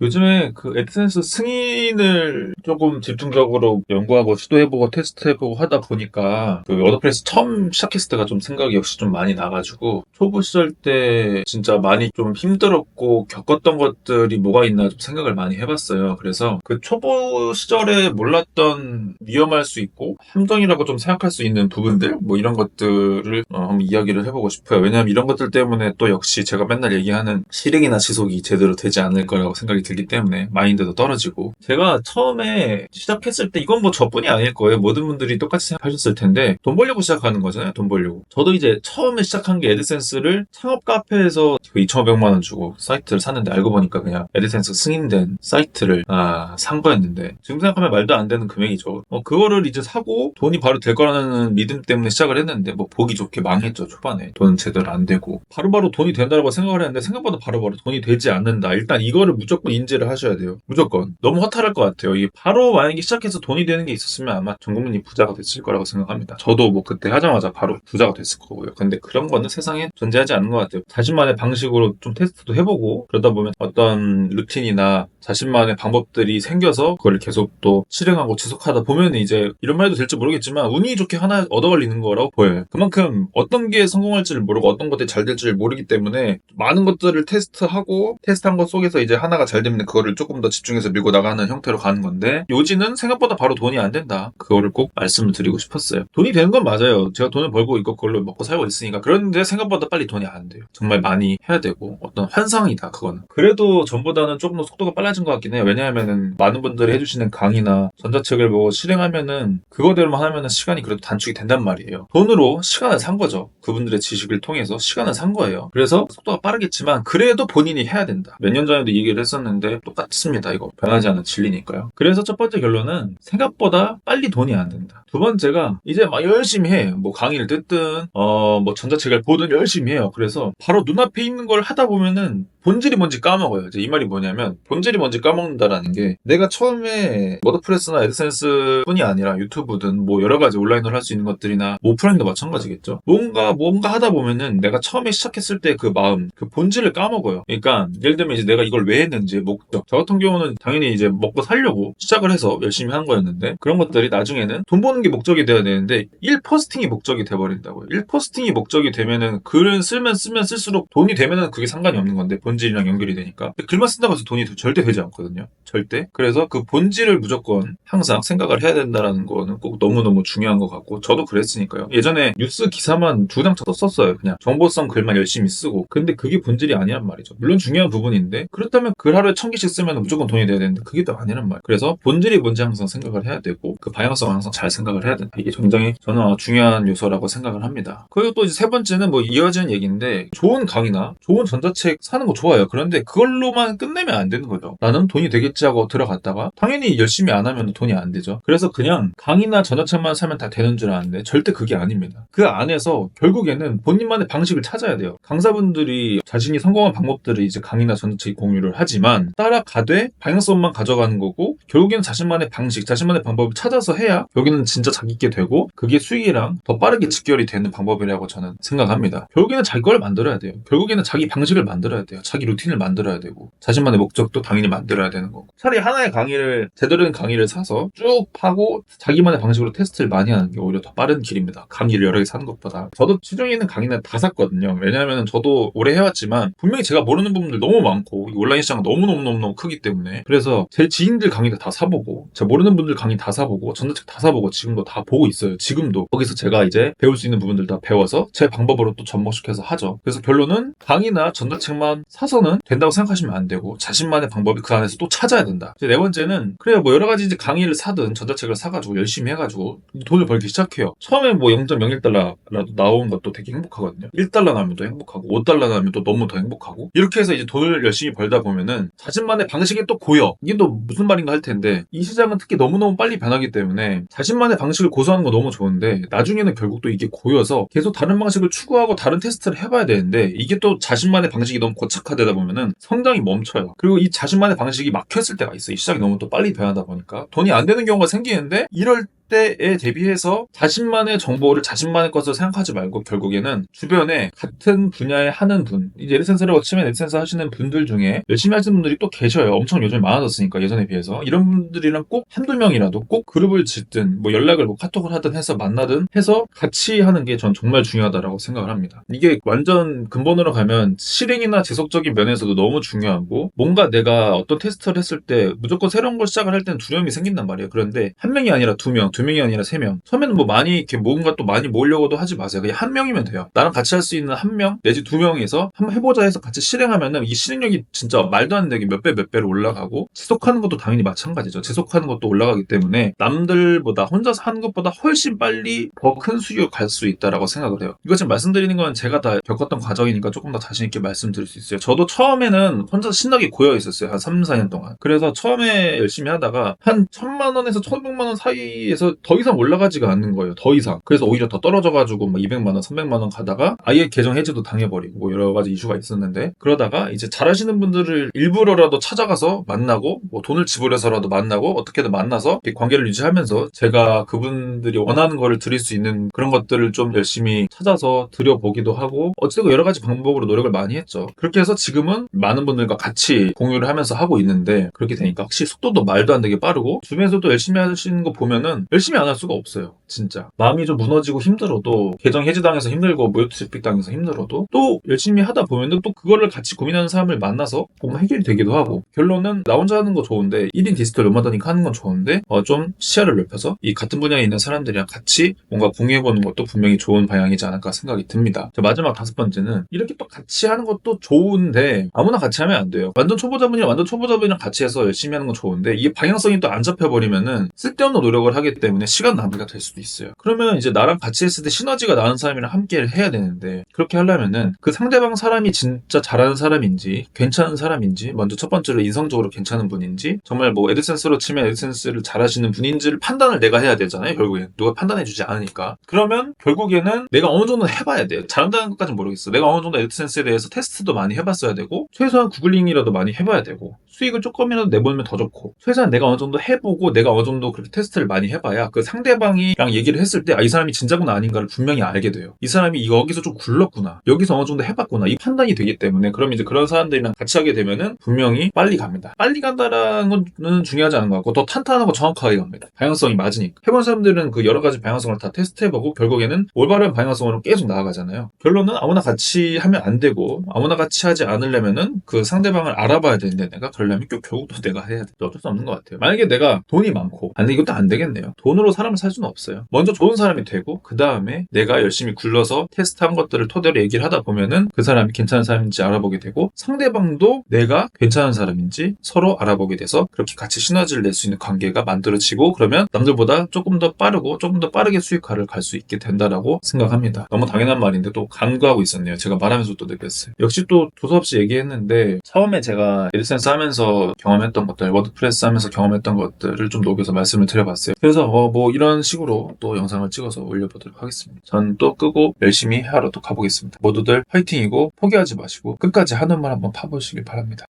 요즘에 그 애드센스 승인을 조금 집중적으로 연구하고 시도해보고 테스트해보고 하다 보니까 그 워드프레스 처음 시작했을 때가 좀 생각이 역시 좀 많이 나가지고 초보 시절 때 진짜 많이 좀 힘들었고 겪었던 것들이 뭐가 있나 좀 생각을 많이 해봤어요. 그래서 그 초보 시절에 몰랐던 위험할 수 있고 함정이라고 좀 생각할 수 있는 부분들 뭐 이런 것들을 어, 한번 이야기를 해보고 싶어요. 왜냐하면 이런 것들 때문에 또 역시 제가 맨날 얘기하는 실행이나 지속이 제대로 되지 않을 거라고 생각이 들기 때문에 마인드도 떨어지고 제가 처음에 시작했을 때 이건 뭐 저뿐이 아닐 거예요. 모든 분들이 똑같이 생각하셨을 텐데 돈 벌려고 시작하는 거잖아요. 돈 벌려고. 저도 이제 처음에 시작한 게 애드센스를 창업 카페에서 그 2,500만 원 주고 사이트를 샀는데 알고 보니까 그냥 애드센스 승인된 사이트를 아, 산 거였는데 지금 생각하면 말도 안 되는 금액이죠. 어, 그거를 이제 사고 돈이 바로 될 거라는 믿음 때문에 시작을 했는데 뭐 보기 좋게 망했죠 초반에 돈은 제대로 안 되고 바로 바로 돈이 된다고 생각을 했는데 생각보다 바로바로 돈이 되지 않는다. 일단 이거를 무조건 인지를 하셔야 돼요. 무조건 너무 허탈할 것 같아요. 이게 바로 만약에 시작해서 돈이 되는 게 있었으면 아마 전 국민이 부자가 됐을 거라고 생각합니다. 저도 뭐 그때 하자마자 바로 부자가 됐을 거고요. 근데 그런 거는 세상에 존재하지 않는 것 같아요. 자신만의 방식으로 좀 테스트도 해보고 그러다 보면 어떤 루틴이나 자신만의 방법들이 생겨서 그걸 계속 또 실행하고 지속하다 보면 이제 이런 말 해도 될지 모르겠지만 운이 좋게 하나 얻어 걸리는 거라고 보여요. 그만큼 어떤 게 성공할지를 모르고 어떤 것들이 잘 될지를 모르기 때문에 많은 것들을 테스트하고 테스트한 것 속에서 이제 하나가 잘 되면 그거를 조금 더 집중해서 밀고 나가는 형태로 가는 건데 요지는 생각보다 바로 돈이 안 된다. 그거를 꼭 말씀을 드리고 싶었어요. 돈이 되는 건 맞아요. 제가 돈을 벌고 있고 그걸로 먹고 살고 있으니까 그런데 생각보다 빨리 돈이 안 돼요. 정말 많이 해야 되고 어떤 환상이다 그거는. 그래도 전보다는 조금 더 속도가 빨라 진 것 같긴 해요. 왜냐하면은 많은 분들이 해주시는 강의나 전자책을 보고 실행하면은 그거대로만 하면은 시간이 그래도 단축이 된단 말이에요. 돈으로 시간을 산 거죠. 그분들의 지식을 통해서 시간을 산 거예요. 그래서 속도가 빠르겠지만 그래도 본인이 해야 된다. 몇 년 전에도 이 얘기를 했었는데 똑같습니다. 이거 변하지 않는 진리니까요. 그래서 첫 번째 결론은 생각보다 빨리 돈이 안 된다. 두 번째가 이제 막 열심히 해. 뭐 강의를 듣든 어 뭐 전자책을 보든 열심히 해요. 그래서 바로 눈앞에 있는 걸 하다 보면은 본질이 뭔지 까먹어요. 이제 이 말이 뭐냐면 본질이 뭔지 까먹는다라는 게 내가 처음에 워드프레스나 애드센스 뿐이 아니라 유튜브든 뭐 여러 가지 온라인으로 할 수 있는 것들이나 뭐 오프라인도 마찬가지겠죠. 뭔가 뭔가 하다 보면은 내가 처음에 시작했을 때 그 마음, 그 본질을 까먹어요. 그러니까 예를 들면 이제 내가 이걸 왜 했는지 목적. 저 같은 경우는 당연히 이제 먹고 살려고 시작을 해서 열심히 한 거였는데 그런 것들이 나중에는 돈 버는 게 목적이 돼야 되는데 1포스팅이 목적이 돼버린다고요. 1포스팅이 목적이 되면은 글을 쓰면 쓰면 쓸수록 돈이 되면은 그게 상관이 없는 건데 본질이랑 연결이 되니까 글만 쓴다고 해서 돈이 절대 되지 않거든요. 절대. 그래서 그 본질을 무조건 항상 생각을 해야 된다라는 거는 꼭 너무너무 중요한 것 같고 저도 그랬으니까요. 예전에 뉴스 기사만 두장 쳐서 썼어요. 그냥 정보성 글만 열심히 쓰고. 근데 그게 본질이 아니란 말이죠. 물론 중요한 부분인데 그렇다면 글 하루에 천 개씩 쓰면 무조건 돈이 돼야 되는데 그게 또 아니란 말. 그래서 본질이 뭔지 항상 생각을 해야 되고 그 방향성을 항상 잘 생각을 해야 된다. 이게 굉장히 저는 중요한 요소라고 생각을 합니다. 그리고 또 세 번째는 뭐 이어지는 얘기인데 좋은 강의나 좋은 전자책 사는 거 좋아요. 그런데 그걸로만 끝내면 안 되는 거죠. 나는 돈이 되겠지 하고 들어갔다가 당연히 열심히 안 하면 돈이 안 되죠. 그래서 그냥 강의나 전자책만 사면 다 되는 줄 아는데 절대 그게 아닙니다. 그 안에서 결국에는 본인만의 방식을 찾아야 돼요. 강사분들이 자신이 성공한 방법들을 이제 강의나 전자책 공유를 하지만 따라가되 방향성만 가져가는 거고 결국에는 자신만의 방식, 자신만의 방법을 찾아서 해야 여기는 진짜 자기게 되고 그게 수익이랑 더 빠르게 직결이 되는 방법이라고 저는 생각합니다. 결국에는 자기 걸 만들어야 돼요. 결국에는 자기 방식을 만들어야 돼요. 자기 루틴을 만들어야 되고 자신만의 목적도 당연히 만들어야 되는 거고 차라리 하나의 강의를 제대로 된 강의를 사서 쭉 파고 자기만의 방식으로 테스트를 많이 하는 게 오히려 더 빠른 길입니다. 강의를 여러 개 사는 것보다 저도 시중에 있는 강의는 다 샀거든요. 왜냐하면 저도 오래 해왔지만 분명히 제가 모르는 부분들 너무 많고 이 온라인 시장은 너무 너무 너무 크기 때문에 그래서 제 지인들 강의도 다 사보고 제가 모르는 분들 강의 다 사보고 전자책 다 사보고 지금도 다 보고 있어요. 지금도 거기서 제가 이제 배울 수 있는 부분들 다 배워서 제 방법으로 또 접목시켜서 하죠. 그래서 결론은 강의나 전자책만 사 서는 된다고 생각하시면 안 되고 자신만의 방법이 그 안에서 또 찾아야 된다. 네 번째는 그래요 뭐 여러 가지 이제 강의를 사든 전자책을 사가지고 열심히 해가지고 돈을 벌기 시작해요. 처음에 뭐 0.01달러라도 나온 것도 되게 행복하거든요. 1달러 나면 또 행복하고 5달러 나면 또 너무 더 행복하고 이렇게 해서 이제 돈을 열심히 벌다 보면은 자신만의 방식이 또 고여. 이게 또 무슨 말인가 할 텐데 이 시장은 특히 너무너무 빨리 변하기 때문에 자신만의 방식을 고수하는 거 너무 좋은데 나중에는 결국 또 이게 고여서 계속 다른 방식을 추구하고 다른 테스트를 해봐야 되는데 이게 또 자신만의 방식이 너무 고착 화되다 보면은 성장이 멈춰요. 그리고 이 자신만의 방식이 막혔을 때가 있어요. 이 시장이 너무 또 빨리 변하다 보니까 돈이 안 되는 경우가 생기는데 이럴 때에 대비해서 자신만의 정보를 자신만의 것을 생각하지 말고 결국에는 주변에 같은 분야에 하는 분, 이제 에드센스라고 치면 에드센스 하시는 분들 중에 열심히 하시는 분들이 또 계셔요. 엄청 요즘에 많아졌으니까 예전에 비해서. 이런 분들이랑 꼭 한두 명이라도 꼭 그룹을 짓든 뭐 연락을 뭐 카톡을 하든 해서 만나든 해서 같이 하는 게 전 정말 중요하다라고 생각을 합니다. 이게 완전 근본으로 가면 실행이나 지속적인 면에서도 너무 중요하고 뭔가 내가 어떤 테스트를 했을 때 무조건 새로운 걸 시작을 할 때는 두려움이 생긴단 말이에요. 그런데 한 명이 아니라 두 명, 두 명이 아니라 세 명. 처음에는 뭐 많이 이렇게 뭔가 또 많이 모으려고도 하지 마세요. 그냥 한 명이면 돼요. 나랑 같이 할 수 있는 한 명, 내지 두 명에서 한번 해보자 해서 같이 실행하면은 이 실행력이 진짜 말도 안 되게 몇 배 몇 배로 올라가고 지속하는 것도 당연히 마찬가지죠. 지속하는 것도 올라가기 때문에 남들보다 혼자서 하는 것보다 훨씬 빨리 더 큰 수익을 갈수 있다라고 생각을 해요. 이거 지금 말씀드리는 건 제가 다 겪었던 과정이니까 조금 더 자신 있게 말씀드릴 수 있어요. 저도 처음에는 혼자 신나게 고여 있었어요. 한 3, 4년 동안. 그래서 처음에 열심히 하다가 한 천만 원에서 천백만 원 사이에서 더 이상 올라가지가 않는 거예요. 더 이상. 그래서 오히려 더 떨어져가지고 막 200만 원, 300만 원 가다가 아예 계정 해지도 당해버리고 뭐 여러 가지 이슈가 있었는데 그러다가 이제 잘하시는 분들을 일부러라도 찾아가서 만나고 뭐 돈을 지불해서라도 만나고 어떻게든 만나서 관계를 유지하면서 제가 그분들이 원하는 거를 드릴 수 있는 그런 것들을 좀 열심히 찾아서 드려보기도 하고 어쨌든 여러 가지 방법으로 노력을 많이 했죠. 그렇게 해서 지금은 많은 분들과 같이 공유를 하면서 하고 있는데 그렇게 되니까 확실히 속도도 말도 안 되게 빠르고 주변에서도 열심히 하시는 거 보면은 열심히 안 할 수가 없어요. 진짜. 마음이 좀 무너지고 힘들어도 계정 해지당해서 힘들고 무효투자픽 당해서 힘들어도 또 열심히 하다 보면은 또 그거를 같이 고민하는 사람을 만나서 보면 해결이 되기도 하고 결론은 나 혼자 하는 거 좋은데 1인 디지털 연마다니까 하는 건 좋은데 어, 좀 시야를 넓혀서 이 같은 분야에 있는 사람들이랑 같이 뭔가 공유해보는 것도 분명히 좋은 방향이지 않을까 생각이 듭니다. 자, 마지막 다섯 번째는 이렇게 또 같이 하는 것도 좋은데 아무나 같이 하면 안 돼요. 완전 초보자분이랑 완전 초보자분이랑 같이 해서 열심히 하는 건 좋은데 이게 방향성이 또 안 잡혀버리면은 쓸데없는 노력을 하기 때문에 시간 낭비가 될 수도 있어요. 그러면 이제 나랑 같이 했을 때 시너지가 나는 사람이랑 함께 해야 되는데 그렇게 하려면은 그 상대방 사람이 진짜 잘하는 사람인지 괜찮은 사람인지 먼저 첫 번째로 인성적으로 괜찮은 분인지 정말 뭐 에드센스로 치면 에드센스를 잘하시는 분인지를 판단을 내가 해야 되잖아요. 결국엔 누가 판단해주지 않으니까. 그러면 결국에는 내가 어느 정도 해봐야 돼요. 잘한다는 것까지는 모르겠어. 내가 어느 정도 에드센스에 대해서 테스트도 많이 해봤어야 되고 최소한 구글링이라도 많이 해봐야 되고 수익을 조금이라도 내보면 더 좋고 최소한 내가 어느 정도 해보고 내가 어느 정도 그렇게 테스트를 많이 해봐야 그 상대방이랑 얘기를 했을 때 아 이 사람이 진짜구나 아닌가를 분명히 알게 돼요. 이 사람이 여기서 좀 굴렀구나. 여기서 어느 정도 해봤구나. 이 판단이 되기 때문에 그럼 이제 그런 사람들이랑 같이 하게 되면은 분명히 빨리 갑니다. 빨리 간다라는 건 중요하지 않은 것 같고 더 탄탄하고 정확하게 갑니다. 방향성이 맞으니까. 해본 사람들은 그 여러 가지 방향성을 다 테스트해보고 결국에는 올바른 방향성으로 계속 나아가잖아요. 결론은 아무나 같이 하면 안 되고 아무나 같이 하지 않으려면은 그 상대방을 알아봐야 되는데 내가 그러려면 또 결국 또 내가 해야 돼. 어쩔 수 없는 것 같아요. 만약에 내가 돈이 많고 아니 이것도 안 되겠네요 돈으로 사람을 살 수는 없어요 먼저 좋은 사람이 되고 그 다음에 내가 열심히 굴러서 테스트한 것들을 토대로 얘기를 하다 보면은 그 사람이 괜찮은 사람인지 알아보게 되고 상대방도 내가 괜찮은 사람인지 서로 알아보게 돼서 그렇게 같이 시너지를 낼 수 있는 관계가 만들어지고 그러면 남들보다 조금 더 빠르고 조금 더 빠르게 수익화를 갈 수 있게 된다라고 생각합니다. 너무 당연한 말인데 또 간과하고 있었네요. 제가 말하면서 또 느꼈어요. 역시 또 조사 없이 얘기했는데 처음에 제가 에드센스 하면서 경험했던 것들, 워드프레스 하면서 경험했던 것들을 좀 녹여서 말씀을 드려봤어요. 그래서 어, 뭐 이런 식으로 또 영상을 찍어서 올려보도록 하겠습니다. 전 또 끄고 열심히 하러 또 가보겠습니다. 모두들 화이팅이고 포기하지 마시고 끝까지 말 한번 파보시길 바랍니다.